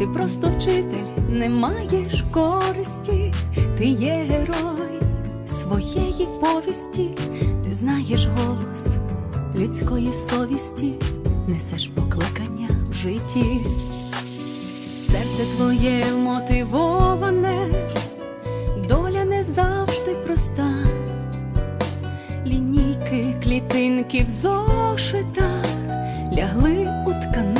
Ти просто вчитель, не маєш користі, ти є герой своєї повісті, ти знаєш голос людської совісті, несеш покликання в житті. Серце твоє вмотивоване, доля не завжди проста. Лінійки, клітинки в зошитах лягли у тканину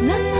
难得